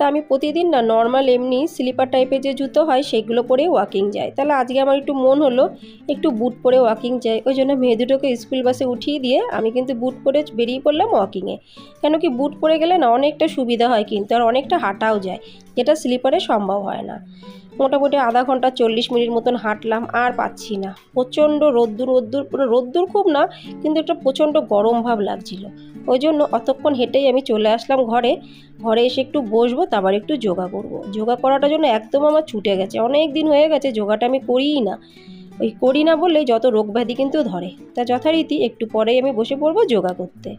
তা আমি প্রতিদিন না নর্মাল এমনি স্লিপার টাইপের যে জুতো হয় সেগুলো পরে ওয়াকিং যায় তাহলে আজকে আমার একটু মন হলো একটু বুট পরে ওয়াকিং যাই। ওই জন্য মেয়ে দুটোকে স্কুল বাসে উঠিয়ে দিয়ে আমি কিন্তু বুট পরে বেরিয়ে পড়লাম ওয়াকিংয়ে কেন কি বুট পরে গেলে না অনেকটা সুবিধা হয় কিন্তু, আর অনেকটা হাঁটাও যায়, যেটা স্লিপারে সম্ভব হয় না। মোটামুটি আধা ঘণ্টা চল্লিশ মিনিট মতন হাঁটলাম, আর পাচ্ছি না। প্রচণ্ড রোদ্দুর রোদ্দুর পুরো রোদ্দুর খুব না, কিন্তু একটা প্রচণ্ড গরম ভাব লাগছিল। ওই জন্য অতক্ষণ হেঁটেই আমি চলে আসলাম ঘরে। ঘরে এসে একটু বসবো, তারপর একটু যোগা করব। যোগা করাটার জন্য একদম আমার ছুটে গেছে। অনেক দিন হয়ে গেছে যোগাটা আমি করিই না। ওই করি না বললেই যত রোগ ব্যাধি কিন্তু ধরে। তা যথারীতি একটু পরেই আমি বসে পড়ব যোগা করতে।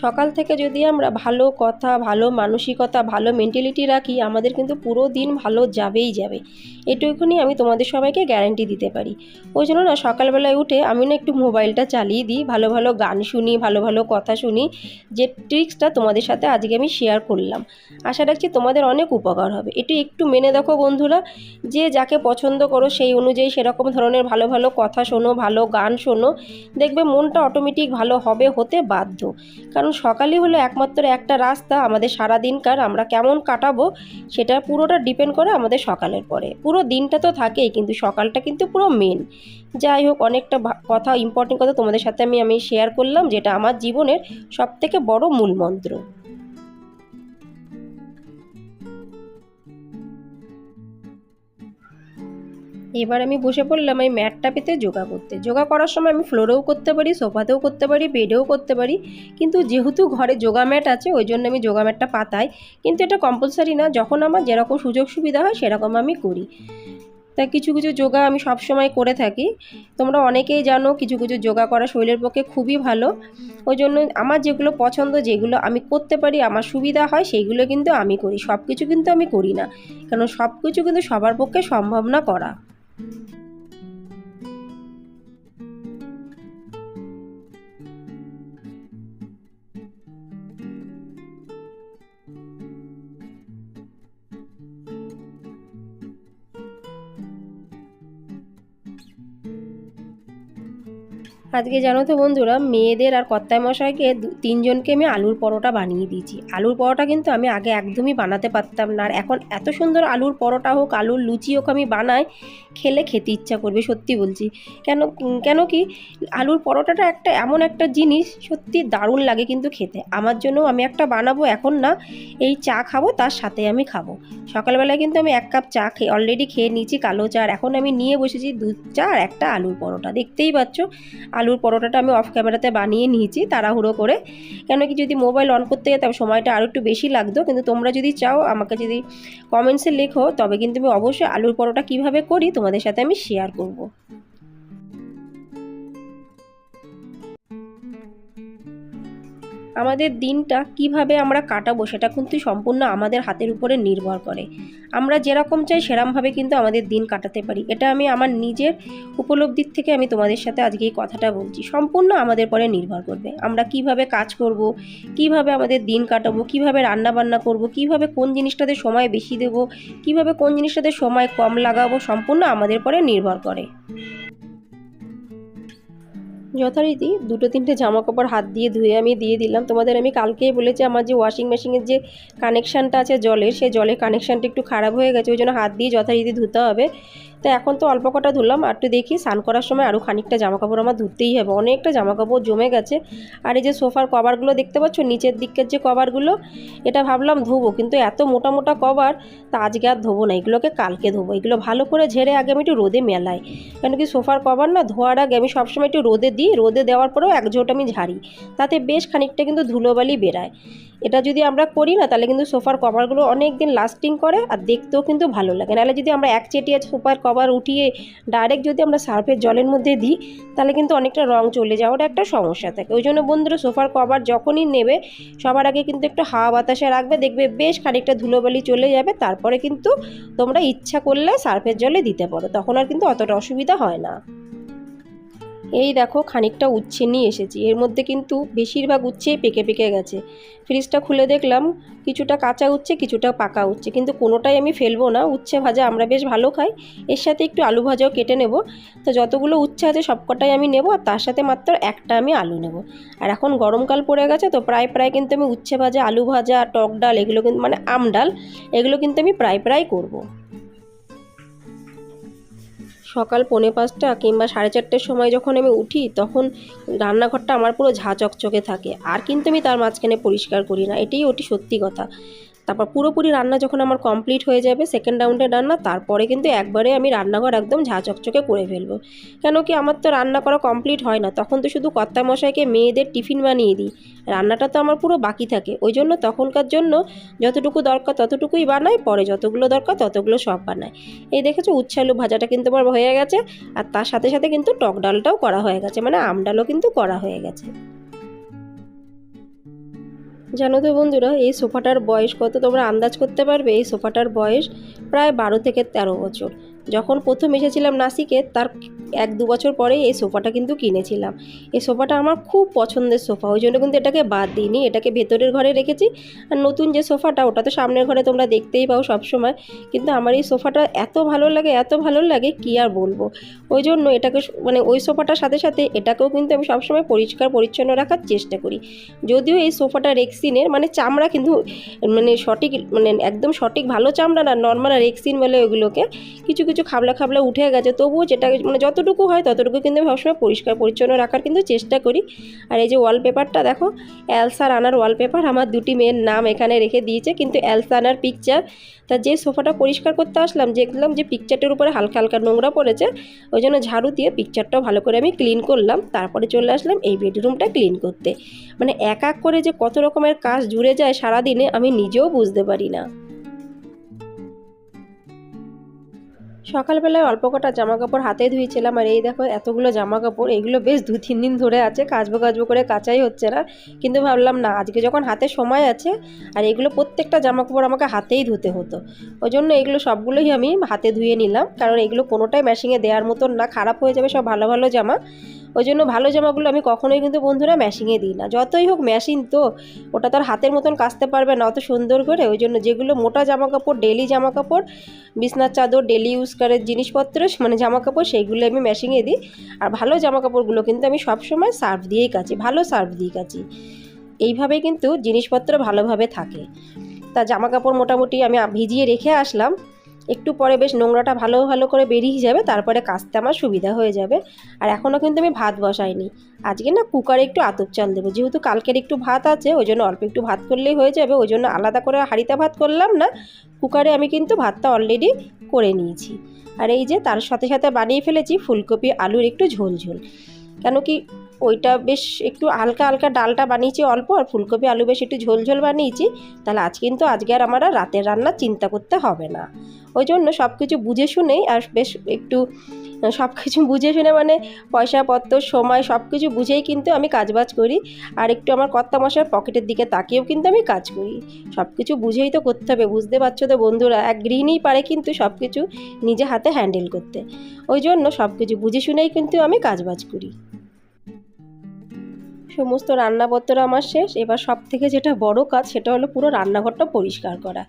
সকাল থেকে যদি আমরা ভালো কথা, ভালো মানসিকতা, ভালো মেন্টালিটি রাখি, আমাদের কিন্তু পুরো দিন ভালো যাবেই যাবে। এটুকুনি আমি তোমাদের সবাইকে গ্যারান্টি দিতে পারি। ওই জন্য না, সকালবেলায় উঠে আমি না একটু মোবাইলটা চালিয়ে দিই, ভালো ভালো গান শুনি, ভালো ভালো কথা শুনি, যে ট্রিক্সটা তোমাদের সাথে আজকে আমি শেয়ার করলাম। আশা রাখছি তোমাদের অনেক উপকার হবে। এটু একটু মেনে দেখো বন্ধুরা, যে যাকে পছন্দ করো সেই অনুযায়ী সেরকম ধরনের ভালো ভালো কথা শোনো, ভালো গান শোনো। দেখবে মনটা অটোমেটিক ভালো হবে হতে বাধ্য। কারণ সকালই হলো একমাত্র একটা রাস্তা, আমাদের সারা দিনকার আমরা কেমন কাটাবো সেটা পুরোটা ডিপেন্ড করে আমাদের সকালের পরে। পুরো দিনটা তো থাকেই, কিন্তু সকালটা কিন্তু পুরো মেন যাই হোক, অনেকটা কথা ইম্পর্টেন্ট কথা তোমাদের সাথে আমি আমি শেয়ার করলাম, যেটা আমার জীবনের সবথেকে বড় মূল এবার আমি বসে পড়লাম এই ম্যাটটা পেতে যোগা করতে। যোগা করার সময় আমি ফ্লোরেও করতে পারি, সোফাতেও করতে পারি বেডেও করতে পারি। কিন্তু যেহেতু ঘরে যোগা ম্যাট আছে, ওই জন্য আমি যোগা ম্যাটটা পাতাই। কিন্তু এটা কম্পালসারি না, যখন আমার যেরকম সুযোগ সুবিধা হয়, সেরকম আমি করি। তা কিছু কিছু যোগা আমি সব সময় করে থাকি। তোমরা অনেকেই জানো, কিছু কিছু যোগা করা শরীরের পক্ষে খুবই ভালো। ওই জন্য আমার যেগুলো পছন্দ, যেগুলো আমি করতে পারি, আমার সুবিধা হয়, সেইগুলো কিন্তু আমি করি। সব কিছু কিন্তু আমি করি না। কারণ সব কিছু কিন্তু সবার পক্ষে সম্ভব না করা। Thank you. আজকে জানো তো বন্ধুরা, মেয়েদের আর কর্তায় মশাইকে তিনজনকে আমি আলুর পরোটা বানিয়ে দিয়েছি। আলুর পরোটা কিন্তু আমি আগে একদমই বানাতে পারতাম না। আর এখন এত সুন্দর আলুর পরোটা হোক, আলুর লুচি হোক আমি বানাই, খেলে খেতে ইচ্ছা করবে, সত্যি বলছি। কেন কেন কি, আলুর পরোটাটা একটা এমন একটা জিনিস, সত্যি দারুণ লাগে কিন্তু খেতে। আমার জন্য আমি একটা বানাবো এখন না, এই চা খাব, তার সাথে আমি খাব। সকালবেলায় কিন্তু আমি এক কাপ চা খেয়ে অলরেডি খেয়ে নিয়েছি কালো চা, আর এখন আমি নিয়ে বসেছি দুধ চা আর একটা আলুর পরোটা। দেখতেই পাচ্ছ আলুর পরোটাটা আমি অফ ক্যামেরাতে বানিয়ে নিয়েছি তাড়াহুড়ো করে। কেন কি যদি মোবাইল অন করতে যেতাম, সময়টা আরও একটু বেশি লাগতো। কিন্তু তোমরা যদি চাও, আমাকে যদি কমেন্টসে লেখো, তবে কিন্তু আমি অবশ্যই আলুর পরোটা কীভাবে করি, তোমাদের সাথে আমি শেয়ার করব। আমাদের দিনটা কীভাবে আমরা কাটাবো সেটা কিন্তু সম্পূর্ণ আমাদের হাতের উপরে নির্ভর করে। আমরা যেরকম চাই সেরমভাবে কিন্তু আমাদের দিন কাটাতে পারি। এটা আমি আমার নিজের উপলব্ধির থেকে আমি তোমাদের সাথে আজকে এই কথাটা বলছি। সম্পূর্ণ আমাদের পরে নির্ভর করবে। আমরা কীভাবে কাজ করব, কীভাবে আমাদের দিন কাটাবো, কীভাবে রান্না বান্না করব, কীভাবে কোন জিনিসটাতে সময় বেশি দেব, কীভাবে কোন জিনিসটাতে সময় কম লাগাবো, সম্পূর্ণ আমাদের পরে নির্ভর করে। যথারীতি দুটো তিনটে জামা কাপড় হাত দিয়ে ধুয়ে আমি দিয়ে দিলাম। তোমাদের আমি কালকেই বলেছি, আমার যে ওয়াশিং মেশিনের যে কানেকশানটা আছে জলের, সেই জলের কানেকশানটা একটু খারাপ হয়ে গেছে, ওই জন্য হাত দিয়ে যথারীতি ধুতে হবে। তো এখন তো অল্প কটা ধুলাম আর একটু দেখি স্নান করার সময় আরও খানিকটা জামা কাপড় আমার ধুতেই হবে। অনেকটা জামা কাপড় জমে গেছে। আর এই যে সোফার কভারগুলো দেখতে পাচ্ছ, নিচের দিকের যে কভারগুলো, এটা ভাবলাম ধোবো, কিন্তু এত মোটা মোটা কভার তা আজকে আর ধোবো না, এগুলোকে কালকে ধোবো। এগুলো ভালো করে ঝেড়ে আগে আমি একটু রোদে মেলাই। কেন কি সোফার কভার না ধোয়ার আগে আমি সবসময় একটু রোদে দিই, রোদে দেওয়ার পরেও এক ঝোট আমি ঝাড়ি। তাতে বেশ খানিকটা কিন্তু ধুলোবালি বেরায়। এটা যদি আমরা করি না, তাহলে কিন্তু সোফার কভারগুলো অনেক দিন লাস্টিং করে আর দেখতেও কিন্তু ভালো লাগে। নাহলে যদি আমরা এক চেটিয়া সোফার কভার উঠিয়ে ডাইরেক্ট যদি আমরা সার্ফের জলের মধ্যে দিই, তাহলে কিন্তু অনেকটা রং চলে যাওয়ার একটা সমস্যা থাকে। ওই জন্য বন্ধুরা সোফার কভার যখনই নেবে, সবার আগে কিন্তু একটু হাওয়া বাতাসে রাখবে, দেখবে বেশ খানিকটা ধুলোবালি চলে যাবে, তারপরে কিন্তু তোমরা ইচ্ছা করলে সার্ফের জলে দিতে পারো, তখন আর কিন্তু অতটা অসুবিধা হয় না। এই দেখো খানিকটা উচ্ছে নিয়ে এসেছি। এর মধ্যে কিন্তু বেশিরভাগ উচ্ছেই পেকে পেকে গেছে। ফ্রিজটা খুলে দেখলাম, কিছুটা কাঁচা উচ্ছে, কিছুটা পাকা উচ্ছে। কিন্তু কোনোটাই আমি ফেলব না। উচ্ছে ভাজা আমরা বেশ ভালো খাই। এর সাথে একটু আলু ভাজাও কেটে নেব। তো যতগুলো উচ্ছে আছে সবকটাই আমি নেব আর তার সাথে মাত্র একটা আমি আলু নেব। আর এখন গরমকাল পড়ে গেছে তো প্রায় প্রায় কিন্তু আমি উচ্ছে ভাজা, আলু ভাজা, টক ডাল, এগুলো কিন্তু মানে আম ডাল, এগুলো কিন্তু আমি প্রায় প্রায় করব। সকাল পৌনে পাঁচটা কিংবা সাড়ে চারটের সময় যখন আমি উঠি, তখন রান্নাঘরটা আমার পুরো ঝাঁচকচকে থাকে। আর কিন্তু আমি তার মাঝখানে পরিষ্কার করি না, এটাই ওটি সত্যি কথা। তারপর পুরোপুরি রান্না যখন আমার কমপ্লিট হয়ে যাবে সেকেন্ড রাউন্ডের রান্না তারপরে কিন্তু একবারে আমি রান্নাঘর একদম ঝা চকচকে করে ফেলব। কেন কি আমার তো রান্না করা কমপ্লিট হয় না, তখন তো শুধু কর্তা মশাইকে মেয়েদের টিফিন বানিয়ে দিই। রান্নাটা তো আমার পুরো বাকি থাকে, ওই জন্য তখনকার জন্য যতটুকু দরকার ততটুকুই বানাই, পরে যতগুলো দরকার ততগুলো সব বানাই। এই দেখেছ, উচ্ছালু ভাজাটা কিন্তু আমার হয়ে গেছে, আর তার সাথে সাথে কিন্তু টক ডালটাও করা হয়ে গেছে মানে আম ডালও কিন্তু করা হয়ে গেছে। জানো তো বন্ধুরা, এই সোফাটার বয়স কত? তোমরা আন্দাজ করতে পারবে? এই সোফাটার বয়স প্রায় বারো থেকে তেরো বছর। যখন প্রথম এসেছিলাম নাসিকে, তার এক দু বছর পরেই এই সোফাটা কিন্তু কিনেছিলাম। এই সোফাটা আমার খুব পছন্দের সোফা, ওই জন্য কিন্তু এটাকে বাদ দিইনি, এটাকে ভেতরের ঘরে রেখেছি। আর নতুন যে সোফাটা, ওটা তো সামনের ঘরে তোমরা দেখতেই পাও সবসময়, কিন্তু আমার এই সোফাটা এত ভালো লাগে, এত ভালো লাগে, কি আর বলব? ওই জন্য এটাকে মানে ওই সোফাটার সাথে সাথে এটাকেও কিন্তু আমি সবসময় পরিষ্কার পরিচ্ছন্ন রাখার চেষ্টা করি। যদিও এই সোফাটা রেক্সিনের মানে চামড়া কিন্তু মানে সঠিক মানে একদম সঠিক ভালো চামড়া না, নর্মাল রেক্সিন বলে ওগুলোকে কিছু কিছু খাবলা খাবলা উঠে গেছে, তবুও যেটা মানে যতটুকু হয় ততটুকু কিন্তু সবসময় পরিষ্কার পরিচ্ছন্ন রাখার কিন্তু চেষ্টা করি। আর এই যে ওয়ালপেপারটা দেখো অ্যালসা রানার ওয়ালপেপার আমার দুটি মেয়ের নাম এখানে রেখে দিয়েছে। কিন্তু অ্যালসা রানার পিকচার তা যে সোফাটা পরিষ্কার করতে আসলাম দেখলাম যে পিকচারটার উপরে হালকা হালকা নোংরা পড়েছে, ওই জন্য ঝাড়ু দিয়ে পিকচারটাও ভালো করে আমি ক্লিন করলাম। তারপরে চলে আসলাম এই বেডরুমটা ক্লিন করতে। মানে এক এক করে যে কত রকমের কাজ জুড়ে যায় সারাদিনে আমি নিজেও বুঝতে পারি না। সকালবেলায় অল্প কটা জামা কাপড় হাতে ধুয়েছিলাম, আর এই দেখো এতগুলো জামা কাপড় এগুলো বেশ দু, তিন দিন ধরে আছে, কাচবো কাচবো করে কাচাই হচ্ছে না। কিন্তু ভাবলাম না, আজকে যখন হাতে সময় আছে, আর এগুলো প্রত্যেকটা জামা কাপড় আমাকে হাতেই ধুতে হতো। ওই জন্য এগুলো সবগুলোই আমি হাতে ধুয়ে নিলাম, কারণ এগুলো কোনোটাই ম্যাশিংয়ে দেওয়ার মতন না, খারাপ হয়ে যাবে সব ভালো ভালো জামা। ওই জন্য ভালো জামাগুলো আমি কখনোই কিন্তু বন্ধুরা ম্যাশিংয়ে দিই না। যতই হোক মেশিন তো, ওটা তো আর হাতের মতন কাচতে পারবে না, অত সুন্দর করে। ওই জন্য যেগুলো মোটা জামা কাপড় ডেলি জামা কাপড় বিছনার চাদর ডেলি ইউজ করার জিনিসপত্র মানে জামা কাপড় সেইগুলো আমি মেশিংয়ে দিই। আর ভালো জামা কাপড়গুলো কিন্তু আমি সবসময় সার্ফ দিয়েই কাচি, ভালো সার্ফ দিয়ে কাচি। এইভাবেই কিন্তু জিনিসপত্র ভালোভাবে থাকে। তা জামা কাপড় মোটামুটি আমি ভিজিয়ে রেখে আসলাম। একটু পরে বেশ নোংরাটা ভালো ভালো করে বেরিয়ে যাবে, তারপরে কাচতে আমার সুবিধা হয়ে যাবে। আর এখনও কিন্তু আমি ভাত বসাইনি। আজকে না কুকারে একটু আতপ চাল দেবো। যেহেতু কালকের একটু ভাত আছে, ওই জন্য অল্প একটু ভাত করলেই হয়ে যাবে। ওই জন্য আলাদা করে হাঁড়িতে ভাত করলাম না, কুকারে আমি কিন্তু ভাতটা অলরেডি করে নিয়েছি। আর এই যে তার সাথে সাথে বানিয়ে ফেলেছি ফুলকপি, আলুর একটু ঝোল ঝোল। কেন কি ওইটা বেশ একটু হালকা হালকা ডালটা বানিয়েছি অল্প আর ফুলকপি আলু বেশ একটু ঝোল ঝোল বানিয়েছি। তাহলে আজ কিন্তু আজকে আর আমার রাতের রান্না চিন্তা করতে হবে না। ওই জন্য সব কিছু বুঝে শুনেই আর বেশ একটু, সব কিছু বুঝে শুনে মানে পয়সাপত্র সময় সব কিছু বুঝেই কিন্তু আমি কাজবাজ করি। আর একটু আমার কর্তা মশার পকেটের দিকে তাকিয়েও কিন্তু আমি কাজ করি। সব কিছু বুঝেই তো করতে হবে, বুঝতে পারছ তো বন্ধুরা? এক গৃহিণীই পারে কিন্তু সব কিছু নিজে হাতে হ্যান্ডেল করতে। ওই জন্য সব কিছু বুঝে শুনেই কিন্তু আমি কাজবাজ করি। সমস্ত রান্নাপত্র আমার শেষ। এবার সব থেকে যেটা বড় কাজ, সেটা হলো পুরো রান্নাঘরটা পরিষ্কার করা।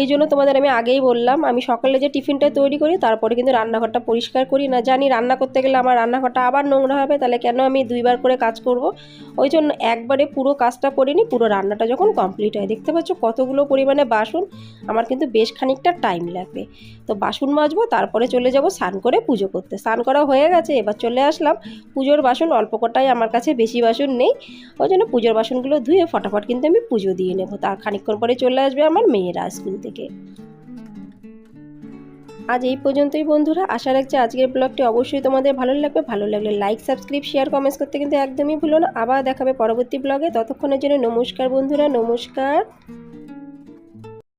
এই জন্য তোমাদের আমি আগেই বললাম, আমি সকালে যে টিফিনটা তৈরি করি, তারপরে কিন্তু রান্নাঘরটা পরিষ্কার করি। না জানি রান্না করতে গেলে আমার রান্নাঘরটা আবার নোংরা হবে, তাহলে কেন আমি দুইবার করে কাজ করব? ওই জন্য একবারে পুরো কাজটা করে নিই, পুরো রান্নাটা যখন কমপ্লিট হয়। দেখতে পাচ্ছ কতগুলো পরিমাণে বাসন, আমার কিন্তু বেশ খানিকটা টাইম লাগবে। তো বাসন মাজবো, তারপরে চলে যাব স্নান করে পুজো করতে। স্নান করা হয়ে গেছে, এবার চলে আসলাম। পুজোর বাসন, অল্প কটাই আমার কাছে বেশি বাসন নেই। ওই জন্য পুজোর বাসনগুলো ধুয়ে ফটাফট কিন্তু আমি পুজো দিয়ে নেব। তার খানিকক্ষণ পরে চলে আসবে আমার মেয়েরা স্কুল। থেকে। আজ এই পর্যন্তই বন্ধুরা। আশা রাখছি আজকের ব্লগটি অবশ্যই তোমাদের ভালো লাগবে। ভালো লাগলে লাইক সাবস্ক্রাইব শেয়ার কমেন্টস করতে কিন্তু একদমই ভুলো না। আবার দেখাবে পরবর্তী ব্লগে। ততক্ষণের জন্য নমস্কার বন্ধুরা, নমস্কার।